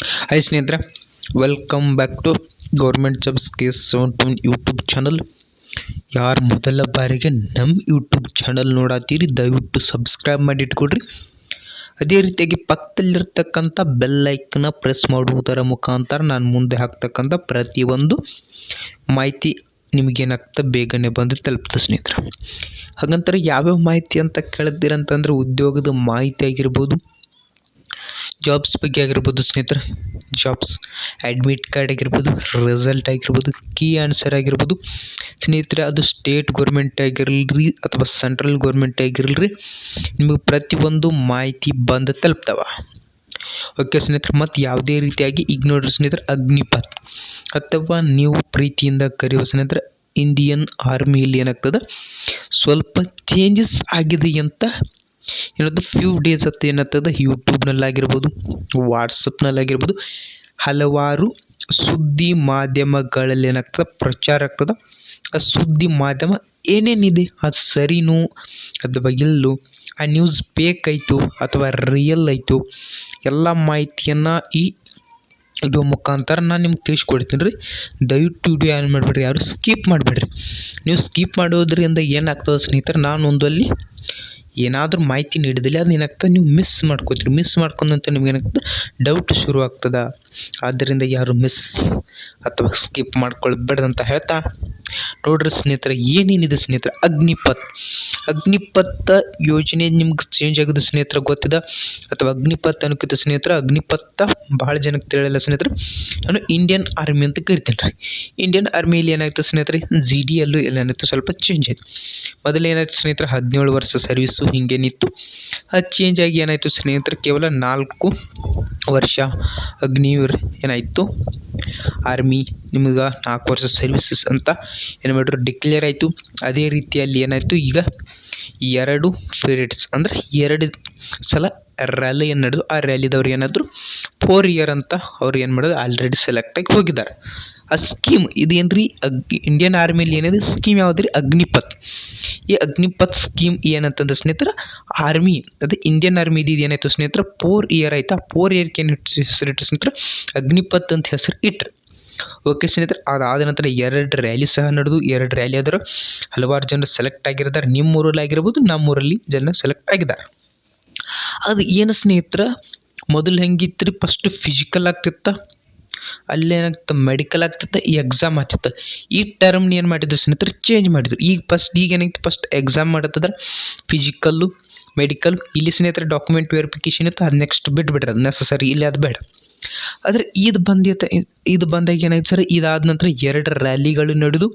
Hi ಸ್ನೇಹಿತರೆ welcome back to government jobs case seven two YouTube channel ಯಾರು ಮೊದಲ ಬಾರಿಗೆ ನಮ್ಮ ಯೂಟ್ಯೂಬ್ ಚಾನಲ್ ನೋಡತ್ತೀರಿ ದಯವಿಟ್ಟು ಸಬ್ಸ್ಕ್ರೈಬ್ ಮಾಡಿ ಇಟ್ಕೊಡ್ರಿ ಅದೇ ರೀತಿಯಾಗಿ ಪಕ್ಕದಲ್ಲಿರ್ತಕ್ಕಂಥ ಬೆಲ್ ಲೈಕ್ನ ಪ್ರೆಸ್ ಮಾಡುವುದರ ಮುಖಾಂತರ ನಾನು ಮುಂದೆ ಹಾಕ್ತಕ್ಕಂಥ ಪ್ರತಿಯೊಂದು ಮಾಹಿತಿ ನಿಮಗೇನಾಗ್ತದೆ ಬೇಗನೆ ಬಂದು ತಲುಪ್ತ ಸ್ನೇಹಿತರೆ. ಹಾಗಂತಾರೆ ಯಾವ್ಯಾವ ಮಾಹಿತಿ ಅಂತ ಕೇಳಿದ್ದೀರಂತಂದರೆ ಉದ್ಯೋಗದ ಮಾಹಿತಿ ಆಗಿರ್ಬೋದು ಜಾಬ್ಸ್ ಬಗ್ಗೆ ಆಗಿರ್ಬೋದು ಸ್ನೇಹಿತರೆ ಜಾಬ್ಸ್ ಅಡ್ಮಿಟ್ ಕಾರ್ಡ್ ಆಗಿರ್ಬೋದು ರಿಸಲ್ಟ್ ಆಗಿರ್ಬೋದು ಕೀ ಆನ್ಸರ್ ಆಗಿರ್ಬೋದು. ಸ್ನೇಹಿತರೆ, ಅದು ಸ್ಟೇಟ್ ಗೌರ್ಮೆಂಟ್ ಆಗಿರಲ್ರಿ ಅಥವಾ ಸೆಂಟ್ರಲ್ ಗೌರ್ಮೆಂಟ್ ಆಗಿರಲ್ರಿ, ನಿಮಗೆ ಪ್ರತಿಯೊಂದು ಮಾಹಿತಿ ಬಂದು ತಲುಪ್ತವ. ಓಕೆ ಸ್ನೇಹಿತರೆ, ಮತ್ತು ಯಾವುದೇ ರೀತಿಯಾಗಿ ಈಗ ನೋಡ್ರಿ ಸ್ನೇಹಿತರೆ, ಅಗ್ನಿಪಥ್. ಅಥವಾ ನೀವು ಪ್ರೀತಿಯಿಂದ ಕರೆಯುವ ಸ್ನೇಹಿತರೆ ಇಂಡಿಯನ್ ಆರ್ಮಿಯಲ್ಲಿ ಏನಾಗ್ತದೆ? ಸ್ವಲ್ಪ ಚೇಂಜಸ್ ಆಗಿದೆ ಅಂತ ಏನದು ಫ್ಯೂ ಡೇಸ್ ಹತ್ತು ಏನಾಗ್ತದೆ ಯೂಟ್ಯೂಬ್ನಲ್ಲಾಗಿರ್ಬೋದು ವಾಟ್ಸಪ್ನಲ್ಲಾಗಿರ್ಬೋದು ಹಲವಾರು ಸುದ್ದಿ ಮಾಧ್ಯಮಗಳಲ್ಲಿ ಏನಾಗ್ತದೆ, ಪ್ರಚಾರ ಆಗ್ತದೆ. ಆ ಸುದ್ದಿ ಮಾಧ್ಯಮ ಏನೇನಿದೆ, ಅದು ಸರಿನೋ ಅಥವಾ ಇಲ್ಲೋ, ಆ ನ್ಯೂಸ್ ಆಯಿತು ಅಥವಾ ರಿಯಲ್ ಆಯಿತು, ಎಲ್ಲ ಮಾಹಿತಿಯನ್ನು ಈ ಇದು ಮುಖಾಂತರ ನಾನು ನಿಮ್ಗೆ ತಿಳಿಸ್ಕೊಡ್ತೀನಿ ರೀ. ದಯವಿಟ್ಟು ವಿಡಿಯೋ ಏನು ಮಾಡಬೇಡ್ರಿ, ಯಾರು ಸ್ಕಿಪ್ ಮಾಡಬೇಡ್ರಿ. ನೀವು ಸ್ಕಿಪ್ ಮಾಡೋದ್ರಿಂದ ಏನಾಗ್ತದೆ ಸ್ನೇಹಿತರೆ, ನಾನು ಒಂದು ಅಲ್ಲಿ ಏನಾದರೂ ಮಾಹಿತಿ ನೀಡಿದಲ್ಲಿ ಅದು ಏನಾಗ್ತದೆ? ನೀವು ಮಿಸ್ ಮಾಡ್ಕೋತೀರಿ. ಮಿಸ್ ಮಾಡ್ಕೊಂಡಂತ ನಿಮ್ಗೆ ಏನಾಗ್ತದೆ? ಡೌಟ್ ಶುರು ಆಗ್ತದೆ. ಆದ್ದರಿಂದ ಯಾರು ಮಿಸ್ ಅಥವಾ ಸ್ಕಿಪ್ ಮಾಡ್ಕೊಳ್ಬೇಡ್ದಂತ ಹೇಳ್ತಾ, ನೋಡ್ರಿ ಸ್ನೇಹಿತರೆ, ಏನೇನಿದೆ ಸ್ನೇಹಿತರೆ? ಅಗ್ನಿಪಥ್. ಅಗ್ನಿಪಥ ಯೋಜನೆ ನಿಮ್ಗೆ ಚೇಂಜ್ ಆಗಿದೆ ಸ್ನೇಹಿತರೆ, ಗೊತ್ತಿದೆ? ಅಥವಾ ಅಗ್ನಿಪಥ್ ಅನ್ನೋಕ್ಕಿಂತ ಸ್ನೇಹಿತರೆ, ಅಗ್ನಿಪಥ ಭಾಳ ಜನಕ್ಕೆ ತಿಳಿಯಲ್ಲ ಸ್ನೇಹಿತರೆ. ನಾನು ಇಂಡಿಯನ್ ಆರ್ಮಿ ಅಂತ ಕರಿತೇನೆ ರೀ. ಇಂಡಿಯನ್ ಆರ್ಮಿಯಲ್ಲಿ ಏನಾಯ್ತು ಸ್ನೇಹಿತರೆ? ಜಿ ಡಿ ಯಲ್ಲೂ ಏನಾಯ್ತು? ಸ್ವಲ್ಪ ಚೇಂಜ್ ಆಯಿತು. ಮೊದಲು ಏನಾಯ್ತು ಸ್ನೇಹಿತರೆ? ಹದಿನೇಳು ವರ್ಷ ಸರ್ವೀಸು ಹಿಂಗೇನಿತ್ತು ಅದು ಚೇಂಜ್ ಆಗಿ ಏನಾಯಿತು ಸ್ನೇಹಿತರೆ, ಕೇವಲ ನಾಲ್ಕು ವರ್ಷ ಅಗ್ನಿವೀರ್ ಏನಾಯಿತು? ಆರ್ಮಿ ನಿಮ್ಗೆ ನಾಲ್ಕು ವರ್ಷ ಸರ್ವಿಸಸ್ ಅಂತ ಏನು ಮಾಡಿದ್ರು ಡಿಕ್ಲೇರ್ ಆಯಿತು. ಅದೇ ರೀತಿಯಲ್ಲಿ ಏನಾಯಿತು ಈಗ ಎರಡು ಪೀರಿಯಡ್ಸ್ ಅಂದರೆ ಎರಡು ಸಲ ರ್ಯಾಲಿ ಏನು ನಡೆದು ಆ ರ್ಯಾಲಿದವ್ರು ಏನಾದರೂ ಫೋರ್ ಇಯರ್ ಅಂತ ಅವ್ರು ಏನು ಮಾಡೋದು ಆಲ್ರೆಡಿ ಸೆಲೆಕ್ಟಾಗಿ ಹೋಗಿದ್ದಾರೆ. ಆ ಸ್ಕೀಮ್ ಇದು ಏನು ರೀ ಅಗ್ ಇಂಡಿಯನ್ ಆರ್ಮಿಲಿ ಏನಿದೆ? ಸ್ಕೀಮ್ ಯಾವ್ದು ರೀ ಅಗ್ನಿಪಥ್. ಈ ಅಗ್ನಿಪಥ್ ಸ್ಕೀಮ್ ಏನಂತಂದ್ರೆ ಸ್ನೇಹಿತರೆ ಆರ್ಮಿ ಅದು ಇಂಡಿಯನ್ ಆರ್ಮಿ ಇದು ಏನಾಯ್ತು ಸ್ನೇಹಿತರೆ? ಪೋರ್ ಇಯರ್ ಆಯ್ತಾ? ಫೋರ್ ಇಯರ್ಗೆ ಏನು ಹೆಸರಿಟ್ಟು ಸ್ನೇಹಿತರೆ? ಅಗ್ನಿಪಥ್ ಅಂತ ಹೆಸರು ಇಟ್ರು. ಓಕೆ ಸ್ನೇಹಿತರೆ, ಅದಾದ ನಂತರ ಎರಡು ರ್ಯಾಲಿ ಸಹ ನಡೆದು, ಎರಡು ರ್ಯಾಲಿ ಆದರೂ ಹಲವಾರು ಜನರು ಸೆಲೆಕ್ಟ್ ಆಗಿರ್ತಾರೆ ನಿಮ್ಮ ಊರಲ್ಲಿ ಆಗಿರ್ಬೋದು, ನಮ್ಮೂರಲ್ಲಿ ಜನ ಸೆಲೆಕ್ಟ್ ಆಗಿದ್ದಾರೆ ಅದು ಏನು ಸ್ನೇಹಿತರ? ಮೊದಲು ಹೆಂಗಿತ್ತು ರೀ ಫಸ್ಟ್ ಫಿಸಿಕಲ್ ಆಗ್ತಿತ್ತ. ಅಲ್ಲೇನಾಗ್ತದೆ? ಮೆಡಿಕಲ್ ಆಗ್ತಿತ್ತು ಈ ಎಕ್ಸಾಮ್ ಆಗ್ತಿತ್ತು ಈ ಟರ್ಮ್ನ ಏನು ಮಾಡಿದ್ರು ಸ್ನೇಹಿತರೆ ಚೇಂಜ್ ಮಾಡಿದ್ರು. ಈಗ ಫಸ್ಟ್ ಈಗ ಏನಾಯ್ತು? ಫಸ್ಟ್ ಎಕ್ಸಾಮ್ ಮಾಡತ್ತದ್ರೆ ಫಿಸಿಕಲ್ಲು ಮೆಡಿಕಲ್ ಇಲ್ಲಿ ಸ್ನೇಹಿತರೆ ಡಾಕ್ಯುಮೆಂಟ್ ವೆರಿಫಿಕೇಷನ್ ಇತ್ತು, ಅದು ನೆಕ್ಸ್ಟ್ ಬಿಟ್ಬಿಡ್ರಿ ಅದು ನೆಸಸರಿ ಇಲ್ಲಿ ಅದು ಬೇಡ. ಆದರೆ ಇದು ಬಂದಿತ್ತು ಇದು ಬಂದಾಗ ಏನಾಯ್ತು ಸರ್? ಇದಾದ ನಂತರ ಎರಡು ರ್ಯಾಲಿಗಳು ನಡೆದು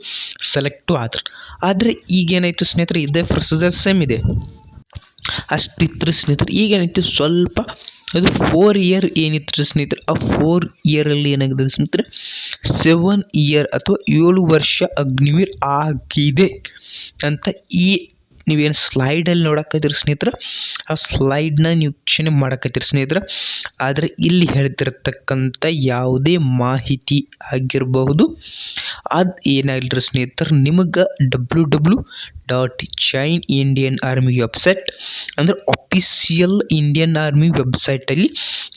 ಸೆಲೆಕ್ಟು ಆದ್ರು. ಆದರೆ ಈಗೇನಾಯಿತು ಸ್ನೇಹಿತರೆ? ಇದೇ ಪ್ರೊಸೀಜರ್ ಸೇಮ್ ಇದೆ. ಅಷ್ಟಿತ್ತು ಸ್ನೇಹಿತರು, ಈಗ ಏನಾಯ್ತು? ಸ್ವಲ್ಪ ಅದು ಫೋರ್ ಇಯರ್ ಏನಿತ್ತು ಸ್ನೇಹಿತರೆ? ಆ ಫೋರ್ ಇಯರಲ್ಲಿ ಏನಾಗಿದೆ ಸ್ನೇಹಿತರೆ? ಸೆವೆನ್ ಇಯರ್ ಅಥವಾ ಏಳು ವರ್ಷ ಅಗ್ನಿವೀರ್ ಆಗಿದೆ ಅಂತ ಈ ನೀವೇನು ಸ್ಲೈಡಲ್ಲಿ ನೋಡಕತ್ತೀರಿ ಸ್ನೇಹಿತರೆ? ಆ ಸ್ಲೈಡ್ನ ನೀವು ವೀಕ್ಷಣೆ ಮಾಡಕತ್ತೀರಿ ಸ್ನೇಹಿತರೆ. ಆದರೆ ಇಲ್ಲಿ ಹೇಳ್ತಿರ್ತಕ್ಕಂಥ ಯಾವುದೇ ಮಾಹಿತಿ ಆಗಿರಬಹುದು. ಅದು ಏನಾಗಲಿರಿ ಸ್ನೇಹಿತರೆ, ನಿಮಗೆ W W dot join Indian army website ಅಂದರೆ ಅಫಿಷಿಯಲ್ ಇಂಡಿಯನ್ ಆರ್ಮಿ ವೆಬ್ಸೈಟಲ್ಲಿ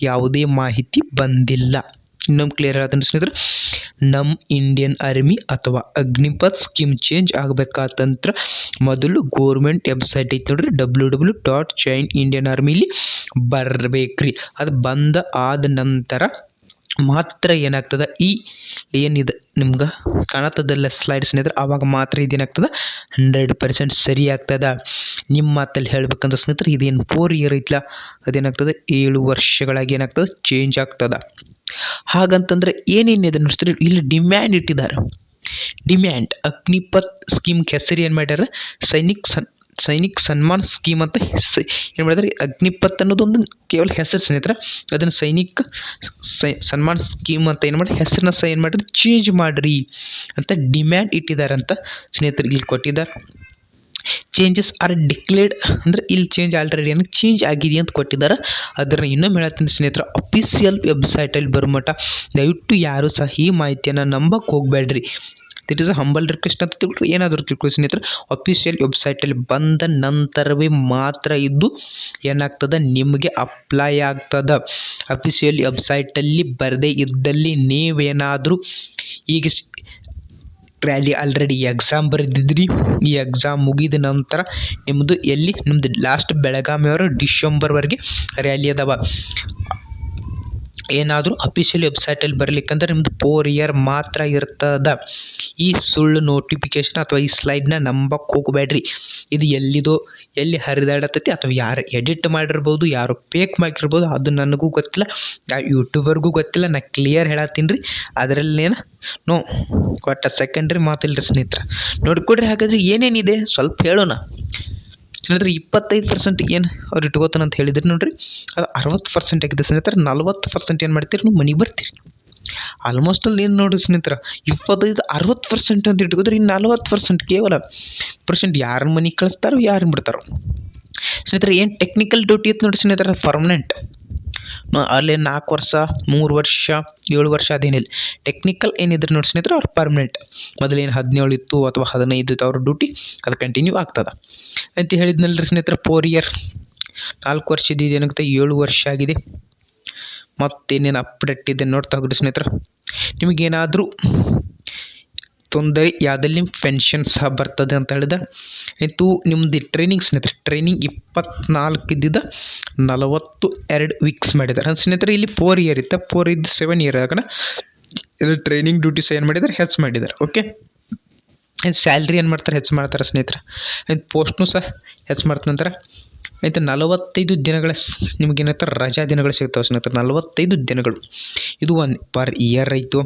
ಯಾವುದೇ ಮಾಹಿತಿ ಬಂದಿಲ್ಲ. ಇನ್ನೊಂದು ಕ್ಲಿಯರ್ ಹೇಳ್ತೀನಿ ಸ್ನೇಹಿತರೆ? ನಮ್ಮ ಇಂಡಿಯನ್ ಆರ್ಮಿ ಅಥವಾ ಅಗ್ನಿಪತ್ ಸ್ಕೀಮ್ ಚೇಂಜ್ ಆಗಬೇಕಾತಂತ್ರ ಮೊದಲು ಗೋರ್ಮೆಂಟ್ ವೆಬ್ಸೈಟ್ ಐತೆ ನೋಡ್ರಿ W W dot join Indian ಆರ್ಮಿಲಿ ಬರಬೇಕ್ರಿ. ಅದು ಬಂದ ಆದ ನಂತರ ಮಾತ್ರ ಏನಾಗ್ತದೆ? ಈ ಏನಿದೆ ನಿಮ್ಗೆ ಕಾಣತ್ತದಲ್ಲ ಸ್ಲೈಡ್ಸ್ ಸ್ನೇಹಿತರೆ ಆವಾಗ ಮಾತ್ರ ಇದೇನಾಗ್ತದೆ? ಹಂಡ್ರೆಡ್ ಪರ್ಸೆಂಟ್ ಸರಿ ಆಗ್ತದೆ. ನಿಮ್ಮ ಮಾತಲ್ಲಿ ಹೇಳ್ಬೇಕಂದ್ರೆ ಸ್ನೇಹಿತರೆ, ಇದೇನು ಫೋರ್ ಇಯರ್ ಐತ್ಲ. ಅದೇನಾಗ್ತದೆ? ಏಳು ವರ್ಷಗಳಾಗಿ ಏನಾಗ್ತದೆ? ಚೇಂಜ್ ಆಗ್ತದೆ. ಹಾಗಂತಂದ್ರೆ ಏನೇನಿದೆ ನೋಡ್ತೀರಿ ಇಲ್ಲಿ ಡಿಮ್ಯಾಂಡ್ ಇಟ್ಟಿದ್ದಾರೆ. ಡಿಮ್ಯಾಂಡ್ ಅಗ್ನಿಪಥ್ ಸ್ಕೀಮ್ ಹೆಸರು ಏನು ಮಾಡ್ಯಾರ? ಸೈನಿಕ್ ಸನ್ ಸೈನಿಕ್ ಸನ್ಮಾನ್ ಸ್ಕೀಮ್ ಅಂತ ಏನು ಮಾಡಿದ್ರೆ? ಅಗ್ನಿಪಥ್ ಅನ್ನೋದೊಂದು ಕೇವಲ ಹೆಸರು ಸ್ನೇಹಿತರೆ. ಅದನ್ನು ಸೈನಿಕ ಸೈ ಸನ್ಮಾನ್ ಸ್ಕೀಮ್ ಅಂತ ಏನು ಮಾಡಿ ಹೆಸರನ್ನ ಸಹ ಏನು ಮಾಡಿದ್ರೆ ಚೇಂಜ್ ಮಾಡಿರಿ ಅಂತ ಡಿಮ್ಯಾಂಡ್ ಇಟ್ಟಿದ್ದಾರೆ ಅಂತ ಸ್ನೇಹಿತರು ಇಲ್ಲಿ ಕೊಟ್ಟಿದ್ದಾರೆ. ಚೇಂಜಸ್ ಆರ್ ಡಿಕ್ಲೇರ್ಡ್ ಅಂದರೆ ಇಲ್ಲಿ ಚೇಂಜ್ ಆಲ್ರೆಡಿ ಏನು ಚೇಂಜ್ ಆಗಿದೆ ಅಂತ ಕೊಟ್ಟಿದ್ದಾರೆ. ಅದನ್ನು ಇನ್ನೊಮ್ಮೆ ಹೇಳ್ತೀನಿ ಸ್ನೇಹಿತರೆ ಅಫಿಷಿಯಲ್ ವೆಬ್ಸೈಟಲ್ಲಿ ಬರೋ ದಯವಿಟ್ಟು ಯಾರು ಸಹ ಈ ಮಾಹಿತಿಯನ್ನು ನಂಬಕ್ಕೆ ಹೋಗಬೇಡ್ರಿ. This is a humble request ಅಂತ ತಿಳ್ಕೊಳ್ಳಿ ಏನಾದರೂ ತಿಳ್ಕೊಳ್ಳಿ ಸ್ನೇಹಿತರೆ ಅಫಿಷಿಯಲ್ ವೆಬ್ಸೈಟಲ್ಲಿ ಬಂದ ನಂತರವೇ ಮಾತ್ರ ಇದು ಏನಾಗ್ತದೆ? ನಿಮಗೆ ಅಪ್ಲೈ ಆಗ್ತದೆ. ಅಫಿಷಿಯಲ್ ವೆಬ್ಸೈಟಲ್ಲಿ ಬರದೇ ಇದ್ದಲ್ಲಿ ನೀವೇನಾದರೂ ಈಗ ರ್ಯಾಲಿ ಆಲ್ರೆಡಿ ಎಕ್ಸಾಮ್ ಬರೆದಿದ್ರಿ. ಈ ಎಕ್ಸಾಮ್ ಮುಗಿದ ನಂತರ ನಿಮ್ಮದು ಎಲ್ಲಿ? ನಿಮ್ಮದು ಲಾಸ್ಟ್ ಬೆಳಗಾವಿಯವರು ಡಿಸೆಂಬರ್ವರೆಗೆ ರ್ಯಾಲಿ ಅದಾವ. ಏನಾದರೂ ಅಫಿಷಿಯಲ್ ವೆಬ್ಸೈಟಲ್ಲಿ ಬರಲಿಕ್ಕಂದ್ರೆ ನಿಮ್ಮದು ಫೋರ್ ಇಯರ್ ಮಾತ್ರ ಇರ್ತದ. ಈ ಸುಳ್ಳು ನೋಟಿಫಿಕೇಶನ್ ಅಥವಾ ಈ ಸ್ಲೈಡ್ನ ನಂಬಕ್ಕೆ ಹೋಗಬೇಡ್ರಿ. ಇದು ಎಲ್ಲಿದೋ, ಎಲ್ಲಿ ಹರಿದಾಡತೈತಿ ಅಥವಾ ಯಾರು ಎಡಿಟ್ ಮಾಡಿರ್ಬೋದು, ಯಾರು ಪೇಕ್ ಮಾಡಿರ್ಬೋದು ಅದು ನನಗೂ ಗೊತ್ತಿಲ್ಲ ಯಾವ ಯೂಟ್ಯೂಬರ್ಗೂ ಗೊತ್ತಿಲ್ಲ, ನಾ ಕ್ಲಿಯರ್ ಹೇಳತ್ತೀನಿ ರೀ. ಅದರಲ್ಲೇನು ನೋ ಕೊಟ್ಟ ಸೆಕೆಂಡ್ರಿ ಮಾತಿಲ್ಲ ರೀ ಸ್ನೇಹಿತರೆ. ನೋಡ್ಕೊಡ್ರಿ ಹಾಗಾದ್ರೆ ಏನೇನಿದೆ? ಸ್ವಲ್ಪ ಹೇಳೋಣ. ಸ್ನೇಹಿತರೆ ಇಪ್ಪತ್ತೈದು ಪರ್ಸೆಂಟ್ ಏನು ಅವ್ರು ಇಟ್ಕೋತಾನೆ ಅಂತ ಹೇಳಿದ್ರಿ ನೋಡ್ರಿ. ಅದು ಅರವತ್ತು ಪರ್ಸೆಂಟ್ ಆಗಿದೆ ಸ್ನೇಹಿತರೆ. ನಲ್ವತ್ತು ಪರ್ಸೆಂಟ್ ಏನು ಮಾಡ್ತೀರಿ? ನೀವು ಮನೆಗೆ ಬರ್ತೀರಿ. ಆಲ್ಮೋಸ್ಟ್ ಅಲ್ಲಿ ಏನು ನೋಡಿ ಸ್ನೇಹಿತರ? ಇಪ್ಪತ್ತೈದು, ಅರವತ್ತು ಪರ್ಸೆಂಟ್ ಅಂತ ಇಟ್ಕೋದ್ರೆ ಇನ್ನು ನಲ್ವತ್ತು ಪರ್ಸೆಂಟ್ ಕೇವಲ ಪರ್ಸೆಂಟ್ ಯಾರನ್ನ ಮನೆಗೆ ಕಳಿಸ್ತಾರೋ, ಯಾರು ಬಿಡ್ತಾರೋ. ಸ್ನೇಹಿತರೆ, ಏನು ಟೆಕ್ನಿಕಲ್ ಡ್ಯೂಟಿ ಇತ್ತು ನೋಡಿ ಸ್ನೇಹಿತರೆ? ಪರ್ಮನೆಂಟ್ ಅಲ್ಲಿ ನಾಲ್ಕು ವರ್ಷ, ಮೂರು ವರ್ಷ, ಏಳು ವರ್ಷ ಅದೇನಿಲ್ಲ. ಟೆಕ್ನಿಕಲ್ ಏನಿದ್ರೆ ನೋಡಿ ಸ್ನೇಹಿತರೆ ಅವ್ರು ಪರ್ಮನೆಂಟ್ ಮೊದಲೇನು ಹದಿನೇಳು ಇತ್ತು ಅಥವಾ ಹದಿನೈದು ಇತ್ತು ಅವ್ರ ಡ್ಯೂಟಿ ಅದು ಕಂಟಿನ್ಯೂ ಆಗ್ತದೆ. ಅಂತ ಹೇಳಿದ್ನಲ್ರಿ ಸ್ನೇಹಿತರೆ ಫೋರ್ ಇಯರ್ ನಾಲ್ಕು ವರ್ಷದ ಏನಾಗುತ್ತೆ? ಏಳು ವರ್ಷ ಆಗಿದೆ. ಮತ್ತೇನೇನು ಅಪ್ಡೇಟ್ ಇದೆ ನೋಡ್ತಾ ಹೋಗ್ರಿ ಸ್ನೇಹಿತರೆ. ನಿಮಗೇನಾದರೂ ತೊಂದರೆ ಯಾವ್ದಲ್ಲಿ ಪೆನ್ಷನ್ ಸಹ ಬರ್ತದೆ ಅಂತ ಹೇಳಿದ, ಆಯಿತು ನಿಮ್ಮದು ಟ್ರೈನಿಂಗ್ ಸ್ನೇಹಿತರೆ ಟ್ರೈನಿಂಗ್ ಇಪ್ಪತ್ನಾಲ್ಕು ಇದ್ದಿದ್ದ ನಲವತ್ತು ಎರಡು ವೀಕ್ಸ್ ಮಾಡಿದ್ದಾರೆ ಸ್ನೇಹಿತರೆ, ಇಲ್ಲಿ ಫೋರ್ ಇಯರ್ ಇತ್ತು ಫೋರ್ ಇದ್ದು ಸೆವೆನ್ ಇಯರ್ ಆಗೋಣ ಇಲ್ಲಿ ಟ್ರೈನಿಂಗ್ ಡ್ಯೂಟೀಸ್ ಏನು ಮಾಡಿದ್ದಾರೆ ಹೆಚ್ಚು ಮಾಡಿದ್ದಾರೆ ಓಕೆ ಸ್ಯಾಲ್ರಿ ಏನು ಮಾಡ್ತಾರೆ ಹೆಚ್ಚು ಮಾಡ್ತಾರೆ ಸ್ನೇಹಿತರೆ? ಆಯ್ತು ಪೋಸ್ಟ್ನು ಸಹ ಹೆಚ್ಚು ನಂತರ. ಆಯ್ತು ನಲವತ್ತೈದು ದಿನಗಳ ನಿಮಗೇನಾಯ್ತಾರೆ ರಜಾ ದಿನಗಳು ಸಿಗ್ತಾವೆ ಸ್ನೇಹಿತರೆ, ನಲವತ್ತೈದು ದಿನಗಳು. ಇದು ಒಂದು ಪರ್ ಇಯರ್ ಆಯಿತು.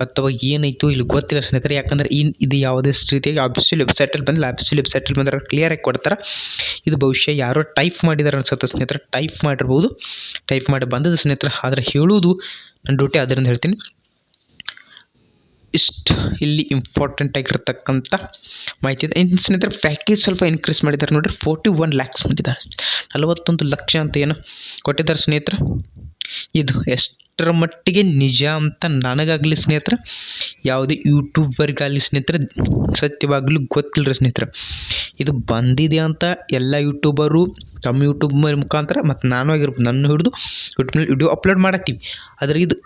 ಅಥವಾ ಏನಾಯಿತು ಇಲ್ಲಿ ಗೊತ್ತಿಲ್ಲ ಸ್ನೇಹಿತರೆ. ಯಾಕಂದ್ರೆ ಇನ್ ಇದು ಯಾವುದೇ ರೀತಿಯಾಗಿ ಆಫೀಸಿಯಲ್ ವೆಬ್ಸೈಟಲ್ಲಿ ಬಂದಿಲ್ಲ. ಆಫೀಸಿಯಲ್ ವೆಬ್ಸೈಟಲ್ಲಿ ಬಂದ್ರೆ ಕ್ಲಿಯರಾಗಿ ಕೊಡ್ತಾರೆ. ಇದು ಬಹುಶಃ ಯಾರೋ ಟೈಪ್ ಮಾಡಿದ್ದಾರೆ ಅನ್ಸುತ್ತೆ ಸ್ನೇಹಿತರೆ. ಟೈಪ್ ಮಾಡಿರ್ಬೋದು. ಟೈಪ್ ಮಾಡಿ ಬಂದದ ಸ್ನೇಹಿತರೆ. ಆದ್ರೆ ಹೇಳುವುದು ನನ್ನ ಡ್ಯೂಟಿ ಅದರಿಂದ ಹೇಳ್ತೀನಿ. ಇಷ್ಟು ಇಲ್ಲಿ ಇಂಪಾರ್ಟೆಂಟ್ ಆಗಿರ್ತಕ್ಕಂಥ ಮಾಹಿತಿ ಇದೆ. ಇನ್ನು ಸ್ನೇಹಿತರೆ ಪ್ಯಾಕೇಜ್ ಸ್ವಲ್ಪ ಇನ್ಕ್ರೀಸ್ ಮಾಡಿದ್ದಾರೆ. ನೋಡಿರಿ ಫೋರ್ಟಿ ಒನ್ ಲ್ಯಾಕ್ಸ್ ಮಾಡಿದ್ದಾರೆ. ನಲವತ್ತೊಂದು ಲಕ್ಷ ಅಂತ ಏನು ಕೊಟ್ಟಿದ್ದಾರೆ ಸ್ನೇಹಿತರೆ. ಇದು ಎಷ್ಟರ ಮಟ್ಟಿಗೆ ನಿಜ ಅಂತ ನನಗಾಗಲಿ ಸ್ನೇಹಿತರೆ. ಯಾವುದೇ ಯೂಟ್ಯೂಬರ್ಗಾಗಲಿ ಸ್ನೇಹಿತರೆ, ಸತ್ಯವಾಗಲೂ ಗೊತ್ತಿಲ್ಲ ರೀ ಸ್ನೇಹಿತರೆ. ಇದು ಬಂದಿದೆ ಅಂತ ಎಲ್ಲ ಯೂಟ್ಯೂಬರು ತಮ್ಮ ಯೂಟ್ಯೂಬ್ ಮುಖಾಂತರ, ಮತ್ತು ನಾನು ಆಗಿರ್ಬೋದು, ನನ್ನ ಹಿಡಿದು ಯೂಟ್ಯೂಬ್ನಲ್ಲಿ ವಿಡಿಯೋ ಅಪ್ಲೋಡ್ ಮಾಡತ್ತೀವಿ. ಆದರೆ ಇದು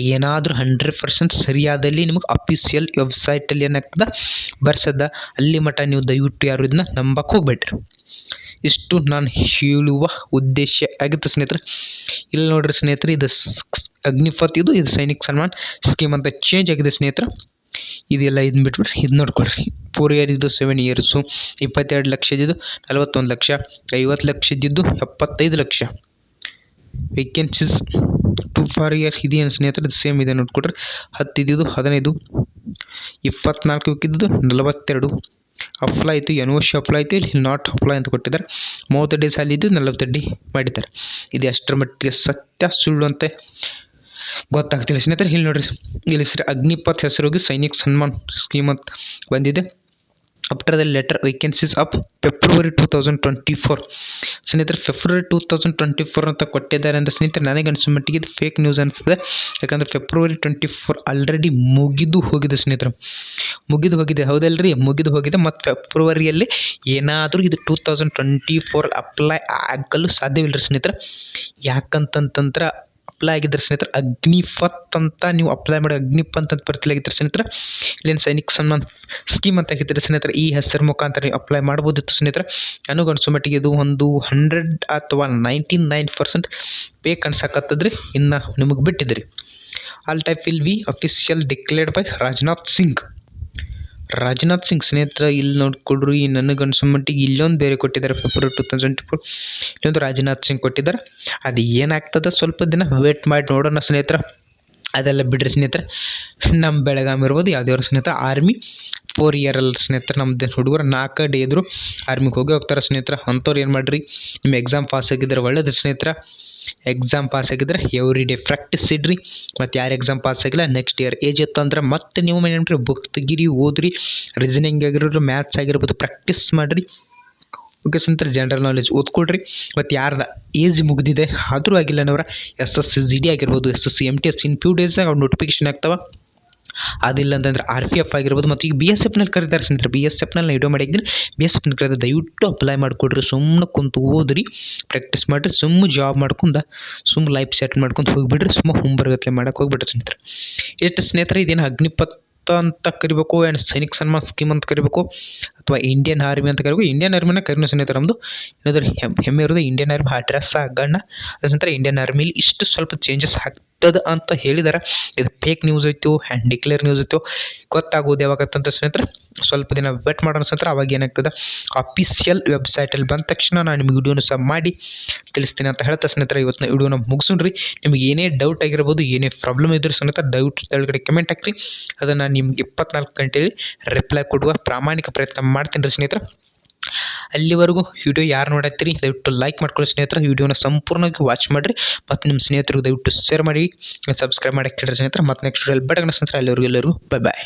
ಏನಾದರೂ ಹಂಡ್ರೆಡ್ ಪರ್ಸೆಂಟ್ ಸರಿಯಾದಲ್ಲಿ ನಿಮಗೆ ಅಫಿಷಿಯಲ್ ವೆಬ್ಸೈಟಲ್ಲಿ ಏನಾಗ್ತದೆ? ಬರ್ಸದ. ಅಲ್ಲಿ ಮಟ್ಟ ನೀವು ದಯವಿಟ್ಟು ಯಾರು ಇದನ್ನ ನಂಬಕ್ಕೆ ಹೋಗ್ಬೇಡ್ರಿ. ಇಷ್ಟು ನಾನು ಹೇಳುವ ಉದ್ದೇಶ ಆಗಿತ್ತು ಸ್ನೇಹಿತರೆ. ಇಲ್ಲಿ ನೋಡ್ರಿ ಸ್ನೇಹಿತರೆ, ಇದು ಅಗ್ನಿಪತ್ ಇದು ಇದು ಸೈನಿಕ್ ಸನ್ಮಾನ್ ಸ್ಕೀಮ್ ಅಂತ ಚೇಂಜ್ ಆಗಿದೆ ಸ್ನೇಹಿತರೆ. ಇದೆಲ್ಲ ಇದನ್ನ ಬಿಟ್ಬಿಟ್ರೆ ಇದು ನೋಡ್ಕೊಳ್ರಿ. ಫೋರ್ ಇಯರ್ ಇದು ಸೆವೆನ್ ಇಯರ್ಸು ಇಪ್ಪತ್ತೆರಡು ಲಕ್ಷ ಇದ್ದಿದ್ದು ನಲವತ್ತೊಂದು ಲಕ್ಷ, ಐವತ್ತು ಲಕ್ಷ ಇದ್ದಿದ್ದು ಎಪ್ಪತ್ತೈದು lakh. Vacancies to for year ಇದೇನು ಸ್ನೇಹಿತರೆ ಸೇಮ್ ಇದೆ ನೋಡ್ಕೊಟ್ರೆ. ಹತ್ತು ಇದ್ದಿದ್ದು ಹದಿನೈದು, ಇಪ್ಪತ್ನಾಲ್ಕು ಇದ್ದಿದ್ದು ನಲವತ್ತೆರಡು. ಅಪ್ಲೈ ಆಯಿತು ಎನ್ ಓ ಸಿ ಅಪ್ಲೈ ಆಯಿತು, ಇಲ್ಲಿ ನಾಟ್ ಅಪ್ಲೈ ಅಂತ ಕೊಟ್ಟಿದ್ದಾರೆ. ಮೂವತ್ತು ಡೇಸ್ ಅಲ್ಲಿದ್ದು ನಲವತ್ತು ಡಿ ಮಾಡಿದ್ದಾರೆ. ಇದು ಅಷ್ಟರ ಮಟ್ಟಿಗೆ ಸತ್ಯ, ಸುಳ್ಳು ಅಂತ ಗೊತ್ತಾಗ್ತಿಲ್ಲ. ಸ್ನೇಹಿತರೆ, ಇಲ್ಲಿ ನೋಡ್ರಿ. ಇಲ್ಲಿ ಸರಿ, ಅಗ್ನಿಪಥ್ ಹೋಗಿ ಸೈನಿಕ್ ಸನ್ಮಾನ್ ಸ್ಕೀಮ್ ಅಂತ ಬಂದಿದೆ. After the letter vacancies of February two thousand twenty four ಸ್ನೇಹಿತರೆ February two thousand twenty four ಅಂತ ಕೊಟ್ಟಿದ್ದಾರೆ ಅಂತ ಸ್ನೇಹಿತರೆ, ನನಗೆ ಅನಿಸೋ ಮಟ್ಟಿಗೆ ಇದು ಫೇಕ್ ನ್ಯೂಸ್ ಅನಿಸ್ತದೆ ಯಾಕಂದರೆ ಫೆಬ್ರವರಿ ಟ್ವೆಂಟಿ ಫೋರ್ ಆಲ್ರೆಡಿ ಮುಗಿದು ಹೋಗಿದೆ ಸ್ನೇಹಿತರೆ. ಮುಗಿದು ಹೋಗಿದೆ, ಹೌದಲ್ರಿ? ಮುಗಿದು ಹೋಗಿದೆ. ಮತ್ತು ಫೆಬ್ರವರಿಯಲ್ಲಿ ಏನಾದರೂ ಇದು two thousand twenty four apply ಆಗಲು ಸಾಧ್ಯವಿಲ್ಲ ರೀ ಸ್ನೇಹಿತರೆ. ಯಾಕಂತಂತಂದ್ರೆ ಅಪ್ಲೈ ಆಗಿದ್ದರೆ ಸ್ನೇಹಿತರೆ ಅಗ್ನಿಪಥ್ ಅಂತ ನೀವು ಅಪ್ಲೈ ಮಾಡಿ ಅಗ್ನಿಪಂತ್ ಅಂತ ಬರ್ತಿಲಾಗಿದ್ದರೆ ಸ್ನೇಹಿತರೆ. ಇಲ್ಲೇನು ಸೈನಿಕ್ ಸನ್ಮಾನ್ ಸ್ಕೀಮ್ ಅಂತ ಆಗಿದ್ದರೆ ಸ್ನೇಹಿತರೆ, ಈ ಹೆಸರು ಮುಖಾಂತರ ನೀವು ಅಪ್ಲೈ ಮಾಡ್ಬೋದಿತ್ತು ಸ್ನೇಹಿತರೆ. ನನಗೆ ಅನ್ಸೋ ಮಟ್ಟಿಗೆ ಇದು ಒಂದು ಹಂಡ್ರೆಡ್ ಅಥವಾ ನೈಂಟಿ ನೈನ್ ಪರ್ಸೆಂಟ್ ಪೇ ಕಾಣಿಸಕತ್ತದ್ರಿ. ಇನ್ನು ನಿಮಗೆ ಬಿಟ್ಟಿದ್ರಿ. All type will we official declared by Rajnath Singh Rajnath Singh ಸ್ನೇಹಿತರೆ ಇಲ್ಲಿ ನೋಡ್ಕೊಡ್ರಿ ನನಗೆ ಅನ್ಸೋ ಮಟ್ಟಿಗೆ ಇಲ್ಲೊಂದು ಬೇರೆ ಕೊಟ್ಟಿದ್ದಾರೆ ಫೆಬ್ರವರಿ ಟೂ ತೌಸಂಡ್ ಫೋರ್ ಇಲ್ಲೊಂದು ರಾಜನಾಥ್ ಸಿಂಗ್ ಕೊಟ್ಟಿದ್ದಾರೆ. ಅದು ಏನಾಗ್ತದೆ? ಸ್ವಲ್ಪ ದಿನ ವೇಟ್ ಮಾಡಿ ನೋಡೋಣ ಸ್ನೇಹಿತರೆ. ಅದೆಲ್ಲ ಬಿಡ್ರಿ ಸ್ನೇಹಿತರೆ. ನಮ್ಮ ಬೆಳಗಾಮ್ ಇರ್ಬೋದು, ಯಾವ್ದೇ ಸ್ನೇಹಿತರೆ. ಆರ್ಮಿ ಫೋರ್ ಇಯರಲ್ಲಿ ಸ್ನೇಹಿತರೆ ನಮ್ಮದು ಹುಡುಗರು ನಾಲ್ಕು ಡೇ ಇದ್ದರು ಆರ್ಮಿಗೆ ಹೋಗಿ ಹೋಗ್ತಾರೆ ಸ್ನೇಹಿತರೆ. ಅಂಥವ್ರು ಏನು ಮಾಡಿರಿ? ನಿಮ್ಮ ಎಕ್ಸಾಮ್ ಪಾಸ್ ಆಗಿದ್ರೆ ಒಳ್ಳೇದು ಸ್ನೇಹಿತರೆ. ಎಕ್ಸಾಮ್ ಪಾಸ್ ಆಗಿದ್ರೆ ಎವ್ರಿ ಡೇ ಪ್ರಾಕ್ಟೀಸ್ ಇಡ್ರಿ. ಮತ್ತು ಯಾರು ಎಕ್ಸಾಮ್ ಪಾಸ್ ಆಗಿಲ್ಲ ನೆಕ್ಸ್ಟ್ ಇಯರ್ ಏಜ್ ಇತ್ತು ಅಂದ್ರೆ ಮತ್ತೆ ನೀವು ಏನ್ರಿ ಬುಕ್ ತೆಗೀರಿ, ಓದ್ರಿ. ರೀಸನಿಂಗ್ ಆಗಿರ್ಬೋದು ಮ್ಯಾಥ್ಸ್ ಆಗಿರ್ಬೋದು ಪ್ರಾಕ್ಟೀಸ್ ಮಾಡಿರಿ. ಓಕೆ ಸ್ನೇಹಿತರೆ ಜನರಲ್ ನಾಲೆಜ್ ಓದ್ಕೊಳ್ರಿ ಮತ್ತು ಯಾರ್ದ ಏಜ್ ಮುಗಿದಿದೆ ಆದರೂ ಆಗಿಲ್ಲ ಅನ್ನೋರ S S C G D ಆಗಿರ್ಬೋದು S S C M T S in few days ಅವ್ರು ನೋಟಿಫಿಕೇಶನ್ ಆಗ್ತಾವೆ. ಅದಿಲ್ಲ ಅಂತಂದ್ರೆ ಆರ್ ಪಿ ಎಫ್ ಆಗಿರ್ಬೋದು ಮತ್ತು ಈಗ ಬಿ ಎಸ್ ಎಫ್ನಲ್ಲಿ ಕರೀತಾರೆ ಸ್ನೇಹಿತರೆ ಬಿ ಎಸ್ ಎಫ್ನಲ್ಲಿ ವಿಡಿಯೋ ಮಾಡಿದ್ದೀನಿ ಬಿ ಎಸ್ ಎಫ್ನ ಕರೆದ ದಯವಿಟ್ಟು ಅಪ್ಲೈ ಮಾಡಿಕೊಡ್ರಿ ಸುಮ್ಮನೆ ಕುಂತು ಓದ್ರಿ ಪ್ರಾಕ್ಟೀಸ್ ಮಾಡಿರಿ ಸುಮ್ಮ ಜಾಬ್ ಮಾಡ್ಕೊಂಡ ಸುಮ್ಮ ಲೈಫ್ ಸೆಟ್ ಮಾಡ್ಕೊಂಡು ಹೋಗಿಬಿಡ್ರಿ ಸುಮ್ಮ ಹುಂಬರ್ಗತ್ಲೆ ಮಾಡೋಕೆ ಹೋಗ್ಬಿಟ್ರಿ ಸ್ನೇಹಿತರೆ. ಎಷ್ಟು ಸ್ನೇಹಿತರೆ, ಇದೇನು ಅಗ್ನಿಪತ್ ಅಂತ ಕರಿಬೇಕು ಆ್ಯಂಡ್ ಸೈನಿಕ್ ಸನ್ಮಾನ್ ಸ್ಕೀಮ್ ಅಂತ ಕರಿಬೇಕು ಅಥವಾ ಇಂಡಿಯನ್ ಆರ್ಮಿ ಅಂತ ಕರಿಬೇಕು? ಇಂಡಿಯನ್ ಆರ್ಮಿನ ಕರಿನೋ ಸ್ನೇಹಿತರೆ ನಮ್ಮದು ಏನಾದರೂ ಹೆಮ್ಮೆ ಇರೋದು ಇಂಡಿಯನ್ ಆರ್ಮಿ ಅಡ್ರೆಸ್ ಆಗೋಣ. ಅದ್ರ ನಂತರ ಇಂಡಿಯನ್ ಆರ್ಮಿಲಿ ಇಷ್ಟು ಸ್ವಲ್ಪ ಚೇಂಜಸ್ ಆಗ್ತದೆ ಅಂತ ಹೇಳಿದಾರೆ. ಇದು ಫೇಕ್ ನ್ಯೂಸ್ ಐತೋ ಆ್ಯಂಡ್ ಡಿಕ್ಲೇರ್ ನ್ಯೂಸ್ ಐತೋ, ಗೊತ್ತಾಗೋದು ಯಾವಾಗತ್ತಂತ ಸ್ನೇಹಿತರೆ, ಸ್ವಲ್ಪ ದಿನ ವೆಟ್ ಮಾಡೋಣ ಸ್ನೇಹಿತರೆ, ಅವಾಗ ಏನಾಗ್ತದೆ? ಅಫಿಷಿಯಲ್ ವೆಬ್ಸೈಟಲ್ಲಿ ಬಂದ ತಕ್ಷಣ ನಾನು ನಿಮಗೆ ವಿಡಿಯೋನ ಸಹ ಮಾಡಿ ತಿಳಿಸ್ತೀನಿ ಅಂತ ಹೇಳ್ತಾ ಸ್ನೇಹಿತರೆ, ಇವತ್ತಿನ ವಿಡಿಯೋನ ಮುಗಿಸ್ರಿ ನಿಮ್ಗೆ ಏನೇ ಡೌಟ್ ಆಗಿರ್ಬೋದು, ಏನೇ ಪ್ರಾಬ್ಲಮ್ ಇದ್ರೂ ಸಮೇತ ಡೌಟ್ ಕೆಳಗಡೆ ಕಮೆಂಟ್ ಹಾಕ್ರಿ. ಅದನ್ನು ನಿಮ್ಗೆ ಇಪ್ಪತ್ನಾಲ್ಕು ಗಂಟೆಯಲ್ಲಿ ರಿಪ್ಲೈ ಕೊಡುವ ಪ್ರಾಮಾಣಿಕ ಪ್ರಯತ್ನ ಮಾಡ್ತೀನಿ ರೀ ಸ್ನೇಹಿತರೆ. ಅಲ್ಲಿವರೆಗೂ ವಿಡಿಯೋ ಯಾರು ನೋಡತ್ತೀರಿ, ದಯವಿಟ್ಟು ಲೈಕ್ ಮಾಡ್ಕೊಳ್ಳಿ ಸ್ನೇಹಿತರೆ. ವಿಡಿಯೋನ ಸಂಪೂರ್ಣವಾಗಿ ವಾಚ್ ಮಾಡಿರಿ. ಮತ್ತು ನಿಮ್ಮ ಸ್ನೇಹಿತರಿಗೆ ದಯವಿಟ್ಟು ಶೇರ್ ಮಾಡಿ. ಸಬ್ಸ್ಕ್ರೈಬ್ ಮಾಡಿ ಕೇಳಿದ್ರೆ ಸ್ನೇಹಿತರೆ. ಮತ್ತು ನೆಕ್ಸ್ಟ್ ವಿಡಿಯೋಲಿ ಬಡಗನ ಸ್ನೇಹಿತರೆ, ಅಲ್ಲಿವರೆಗೂ ಎಲ್ಲರಿಗೂ ಬೈ ಬಾಯ್